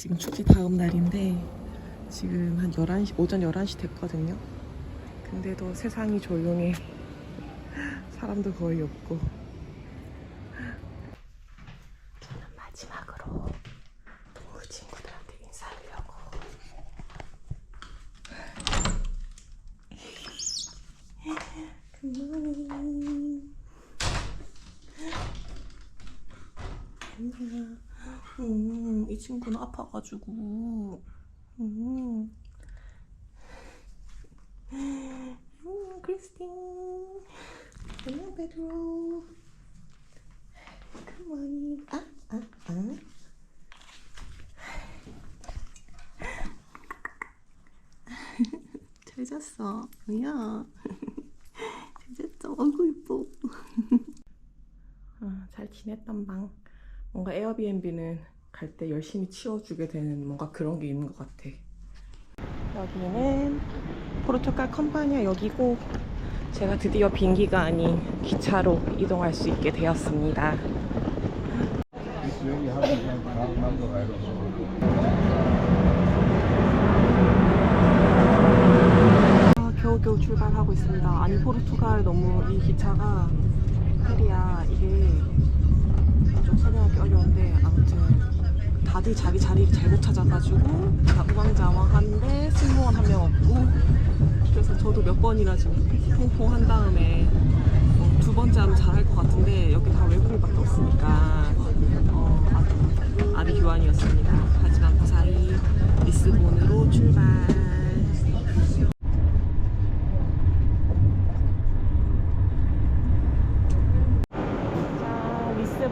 지금 축제 다음 날인데 지금 한 11시, 오전 11시 됐거든요. 근데도 세상이 조용해. 사람도 거의 없고. 저는 마지막으로 동무 친구들한테 인사하려고. 굿모닝. 안녕. 음, 이 친구는 아파가지고. 음. 음, 크리스틴. 안녕, 베드로. 굿모닝. 아, 아, 아. 잘 잤어. 뭐야. 잘 잤어. 어이구, 이뻐. 아, 잘 지냈던 방. 뭔가 에어비앤비는 갈 때 열심히 치워주게 되는 뭔가 그런 게 있는 것 같아. 여기는 포르투갈 컴파니아 여기고 제가 드디어 비행기가 아닌 기차로 이동할 수 있게 되었습니다. 아, 겨우겨우 출발하고 있습니다. 아니 포르투갈 너무 이 기차가 페리야 이게 좀 설명하기 어려운데 아무튼 다들 자기 자리 잘못 찾아가지고 다 우왕좌왕한데 승무원 한 명 없고 그래서 저도 몇 번이나 지금 퐁퐁 한 다음에 어, 두 번째 하면 잘할 것 같은데 여기 다 외국인밖에 없으니까 어, 아주 아비규환이었습니다. 하지만 무사히 리스본으로 출발.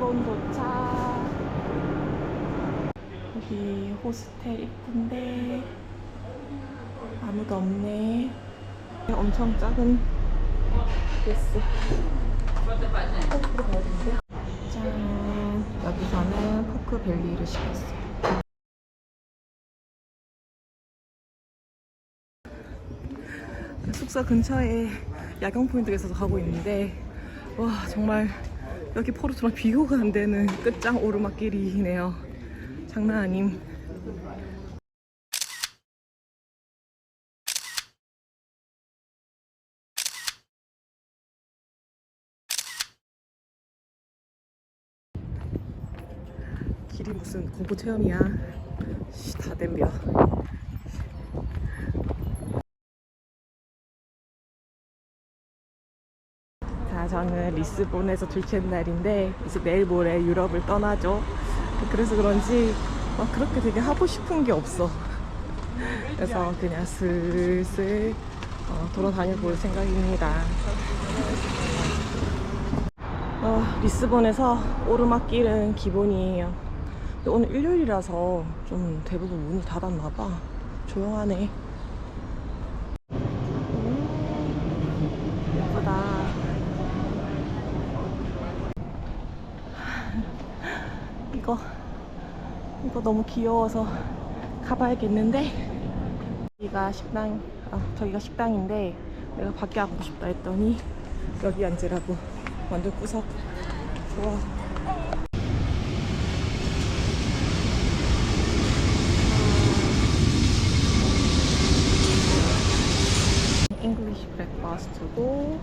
자, 리스본 도착. 여기 호스텔 입구인데 아무도 없네. 엄청 작은 되는데. 짠. 여기서는 포크 벨리를 시켰어요. 숙소 근처에 야경 포인트가 있어서 가고 있는데 와 정말 여기 포르투랑 비교가 안 되는 끝장 오르막길이네요. 장난 아님. 길이 무슨 공포 체험이야. 씨, 다 댐벼. 자, 저는 리스본에서 둘째 날인데 이제 내일 모레 유럽을 떠나죠. 그래서 그런지 막 그렇게 되게 하고 싶은 게 없어. 그래서 그냥 슬슬 어, 돌아다녀 볼 생각입니다. 어, 리스본에서 오르막길은 기본이에요. 오늘 일요일이라서 좀 대부분 문이 닫았나 봐. 조용하네. 음, 예쁘다. 이거 이거 너무 귀여워서 가봐야겠는데 여기가 식당 아 저기가 식당인데 내가 밖에 앉고 싶다 했더니 여기 앉으라고 완전 구석 좋아 잉글리시 브렉파스트고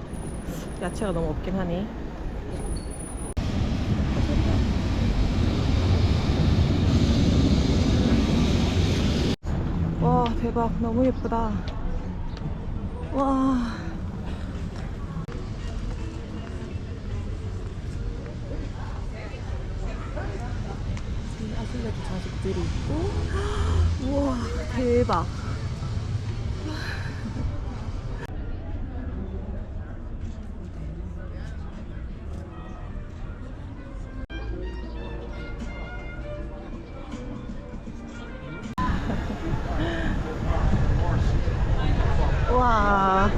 야채가 너무 없긴 하네 와 대박. 너무 예쁘다. 와. 아슬레드 자식들이 있고. 우와 대박 와.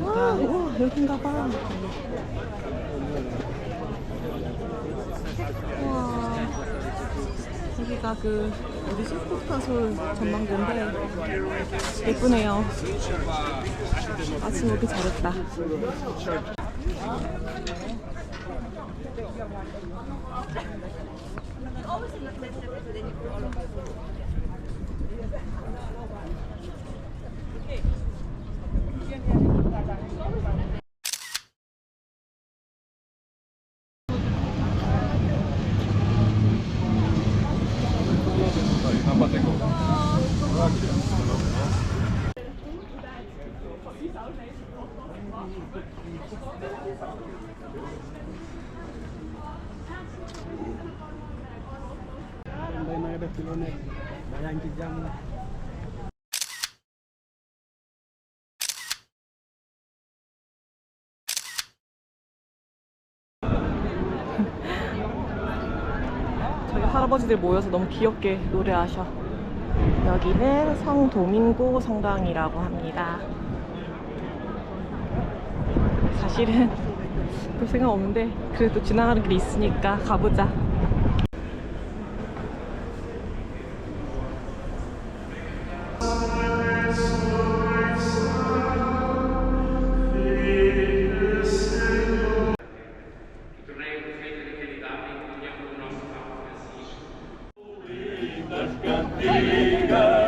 우와 여긴가 봐. 우와. 여기가 그 어디지? 포크타솔 전망대인데. 예쁘네요. 아침 오기 잘했다 Jam 저희 할아버지들 모여서 너무 귀엽게 노래하셔. 여기는 성도밍고 성당이라고 합니다. 사실은 볼 생각 없는데 그래도 지나가는 길이 있으니까 가보자. Las cantigas.